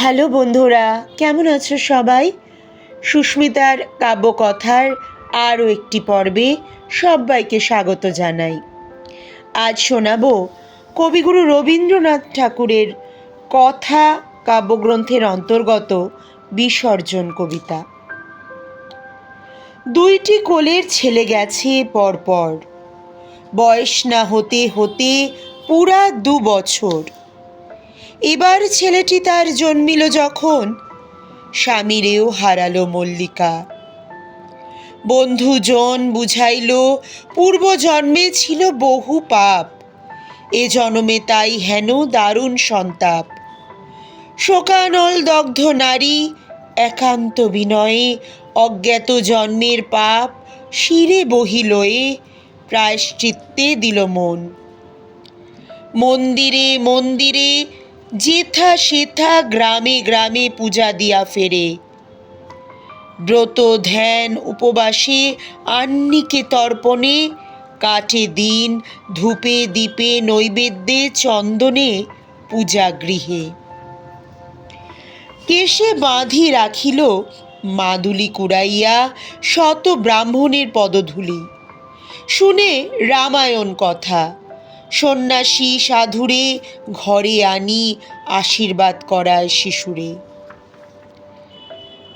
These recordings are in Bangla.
হ্যালো বন্ধুরা, কেমন আছো সবাই? সুস্মিতার কাব্যকথার আরও একটি পর্বে সবাইকে স্বাগত জানাই। আজ শোনাবো কবিগুরু রবীন্দ্রনাথ ঠাকুরের কথা কাব্যগ্রন্থের অন্তর্গত বিসর্জন কবিতা। দুইটি কোলের ছেলে গেছে পরপর। বয়স না হতে হতে পুরা দু বছর। এবার ছেলেটি তার জন্মিল যখন। স্বামীরেও হারালো মল্লিকা। বন্ধুজন বুঝাইল, পূর্ব জন্মে ছিল বহু পাপ। এ জন্মে তাই হেন দারুণ সন্তাপ। শোকানল দগ্ধ নারী, একান্ত বিনয়ে অজ্ঞাত জন্মের পাপ শিরে বহিলয়ে প্রায়শ্চিত্তে দিল মন। মন্দিরে মন্দিরে যেথা সেথা গ্রামে গ্রামে পূজা দিয়া ফেরে। ব্রত, ধ্যান, উপবাসে আন্নিকে তর্পণে কাটে দিন, ধূপে দীপে, নৈবেদ্যে, চন্দনে পূজা গৃহে। কেশে বাঁধি রাখিল, মাদুলি কুড়াইয়া শত ব্রাহ্মণের পদধূলি। শুনে রামায়ণ কথা। সন্ন্যাসী সাধুরে, ঘরে আনি আশীর্বাদ করায় শিশুরে।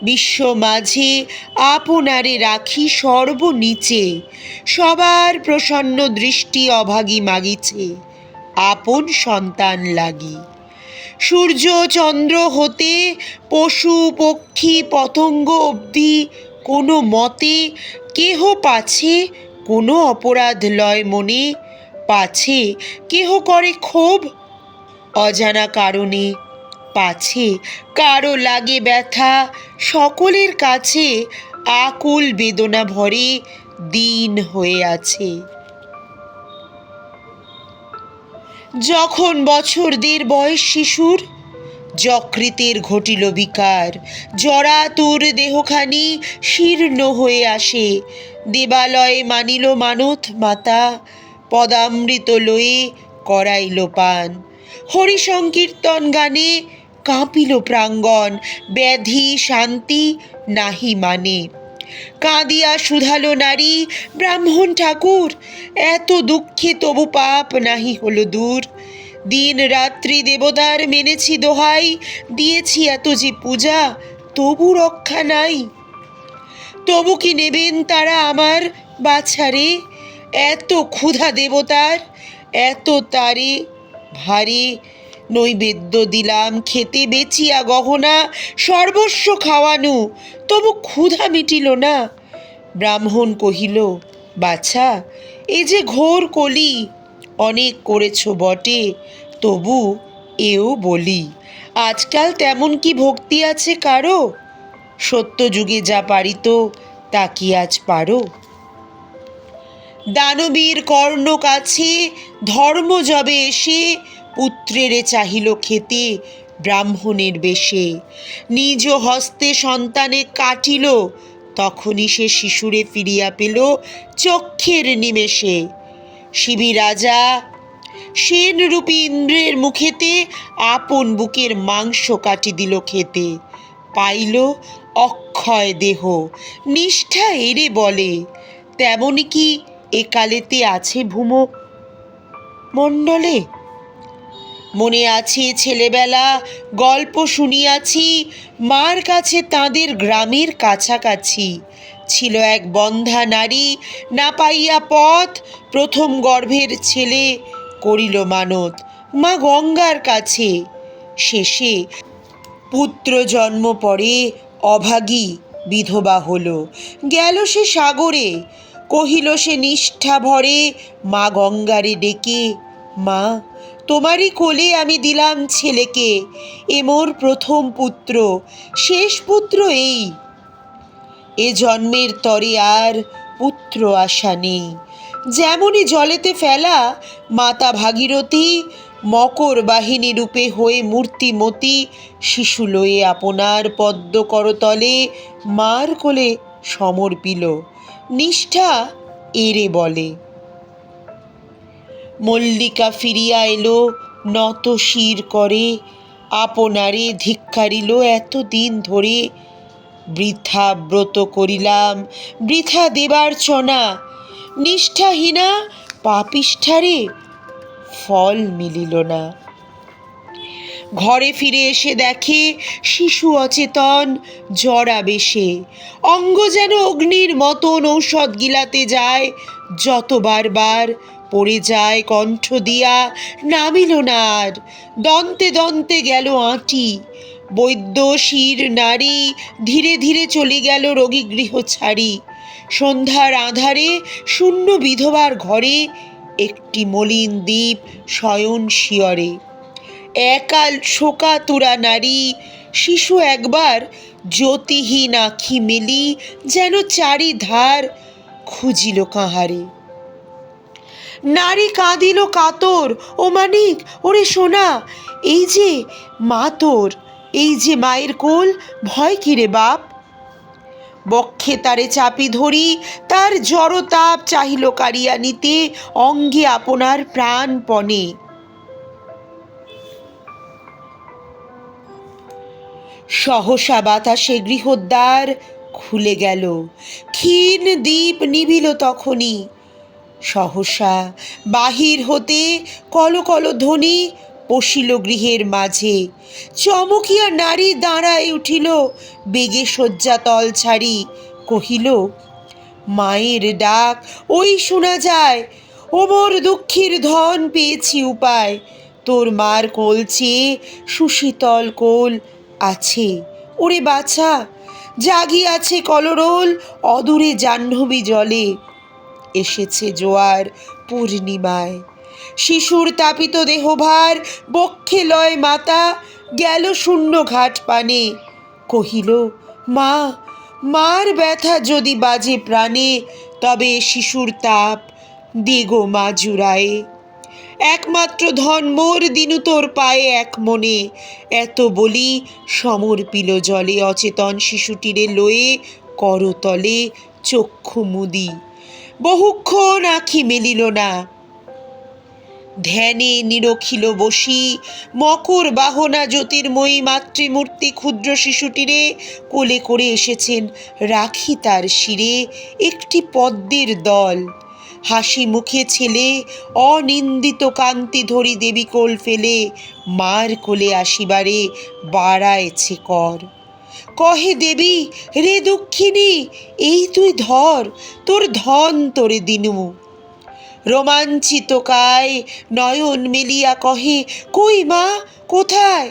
বিশ্ব মাঝে আপনারে রাখি সর্বনিচে, সবার প্রসন্ন দৃষ্টি অভাগী মাগিছে, আপন সন্তান লাগি। সূর্য চন্দ্র হতে পশু পক্ষী পতঙ্গ অবধি কোনো মতে কেহ পাছে কোনো অপরাধ লয় মনে পাছে, কেহ করে ক্ষোভ? অজানা কারণে পাছে, কারও লাগে ব্যথা, সকলের কাছে আকুল বেদনা ভরে দিন হয়ে আছে। যখন বছর দেড় বয়স শিশুর, যকৃতের ঘটিল বিকার জরাতুর দেহখানি শীর্ণ হয়ে আসে, দেবালয়ে মানিল মানত মাতা পদামৃত লয়ে করাইল পান। হরি সংকীর্তন গানে কাঁপিল প্রাঙ্গণ, ব্যাধি শান্তি নাহি মানে। কাঁদিয়া শুধালো নারী, ব্রাহ্মণ ঠাকুর, এত দুঃখে তবু পাপ নাহি হলো দূর। দিন রাত্রি দেবতার মেনেছি দোহাই, দিয়েছি এত যে পূজা, তবু রক্ষা নাই। তবু কি নেবেন তারা আমার বাছারে? এত ক্ষুধা দেবতার, এত তারে ভারী নৈবেদ্য দিলাম, খেতে বেচিয়া গহনা, সর্বস্ব খাওয়ানু, তবু ক্ষুধা মিটিল না। ব্রাহ্মণ কহিল, বাছা, এ যে ঘোর কলি, অনেক করেছ বটে, তবু এও বলি, আজকাল তেমন কি ভক্তি আছে কারও? সত্য যুগে যা পারিত, তা কি আজ পারো? দানবীর কর্ণ কাছে ধর্ম যবে এসে পুত্রেরে চাহিল খেতে ব্রাহ্মণের বেশে। নিজ হস্তে সন্তানে কাটিল, তখনই সে শিশুরে ফিরিয়া পেল চক্ষের নিমেষে। শিবি রাজা সেনরূপী ইন্দ্রের মুখেতে আপন বুকের মাংস কাটি দিল খেতে। পাইল অক্ষয় দেহ, নিষ্ঠা এরে বলে, তেমনি কি একালেতে আছে ভূম। মণ্ডলে, মনে আছে ছেলেবেলা, গল্প শুনিয়াছি, মার কাছে তাদের গ্রামের কাছাকাছি। ছিল এক বন্ধা নারী, না পাইয়া পথ, প্রথম গর্ভের ছেলে করিল মানত, মা গঙ্গার কাছে। শেষে পুত্র জন্ম পরে অভাগী বিধবা হলো, গেল সে সাগরে। কহিল সে নিষ্ঠা ভরে, মা গঙ্গারে ডেকে, মা, তোমারই কোলে আমি দিলাম ছেলেকে, এ মোর প্রথম পুত্র, শেষ পুত্র এই। এ জন্মের তরে আর পুত্র আশা নেই। যেমনই জলেতে ফেলা, মাতা ভাগীরথী, মকর বাহিনী রূপে হয়ে মূর্তিমতি শিশু লয়ে আপনার পদ্ম করতলে মার কোলে সমর্পিল। নিষ্ঠা এরে বলে। মল্লিকা ফিরিয়া এলো, নত শির করে, আপনারে ধিক্কারিল এতদিন ধরে। বৃথা ব্রত করিলাম, বৃথা দেবার চনা নিষ্ঠাহীনা পাপিষ্ঠারে ফল মিলিল না। ঘরে ফিরে এসে দেখে শিশু অচেতন জরা বেশে অঙ্গ যেন অগ্নির মতন ঔষধ গিলাতে যায়, যতবার বার পড়ে যায় কণ্ঠ দিয়া নামিল না আর দন্তে দন্তে গেল আঁটি। বৈদ্য, শির, নারী ধীরে ধীরে চলে গেল রোগী গৃহ ছাড়ি। সন্ধ্যার আধারে শূন্য বিধবার ঘরে একটি মলিন দ্বীপ শয়ন শিয়রে। একাল শোকাতুরা নারী। শিশু একবার জ্যোতিহীন আখি মেলি যেন চারিধার খুঁজিল কাহারে। নারী কাঁদিল কাতর, ও মানিক, ওরে সোনা, এই যে মা তোর, এই যে মায়ের কোল, ভয় কিরে বাপ? বক্ষে তারে চাপি ধরি, তার জড়তাপ চাহিল কারিয়া নিতে, অঙ্গে আপনার প্রাণপণে। সহসা বাতাসে গৃহদ্বার খুলে গেল। ক্ষীণ দ্বীপ নিবিল তখনই। সহসা বাহির হতে কল কল ধ্বনি পশিল গৃহের মাঝে। চমকিয়া নারী দাঁড়ায় উঠিল, বেগে শয্যা তল ছাড়ি, কহিল, মায়ের ডাক, ওই শোনা যায়। ওমর দুঃখীর ধন পেয়েছি উপায়। তোর মার কোল চেয়ে সুশীতল কোল আছে। ওরে বাছা জাগি আছে কলরোল অদূরে জাহ্নবী জলে। এসেছে জোয়ার পূর্ণিমায়। শিশুর তাপিত দেহভার বক্ষে লয় মাতা, গেল শূন্য ঘাট পানে। কহিল, মা, মার ব্যথা যদি বাজে প্রাণে, তবে শিশুর তাপ দেগো মা জুড়ায়ে। একমাত্র ধন মোর দিনু তোর পায়ে এক মনে। এত বলি সমর্পিল জলে অচেতন শিশুটিরে লয়ে করতলে চক্ষু মুদি। বহুক্ষণ আখি মেলিল না। ধ্যানে নিরখিল বসি মকর বাহনা জ্যোতির্ময়ী মাতৃমূর্তি ক্ষুদ্র শিশুটিরে কোলে করে এসেছেন রাখি তার শিরে একটি পদ্মের দল। হাসি মুখে ছেলে, অনিন্দিত কান্তি ধরি দেবী কোল ফেলে, মার কোলে আসিবারে বাড়ায়েছে কর। কহে দেবী, রে দুঃখিনী, এই তুই ধর, তোর ধন তোরে দিনু। রোমাঞ্চিত কায় নয়ন মেলিয়া কহে, কই মা, কোথায়?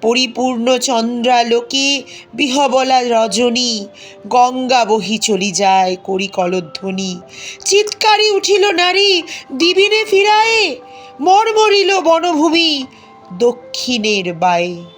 পরিপূর্ণ চন্দ্রালোকে বিহবলা রজনী, গঙ্গা বহি চলি যায় করিকলধ্বনি। চিৎকারে উঠিল নারী, দিবিনে ফিরায়ে, মর্মরিল বনভূমি দক্ষিণের বায়ে।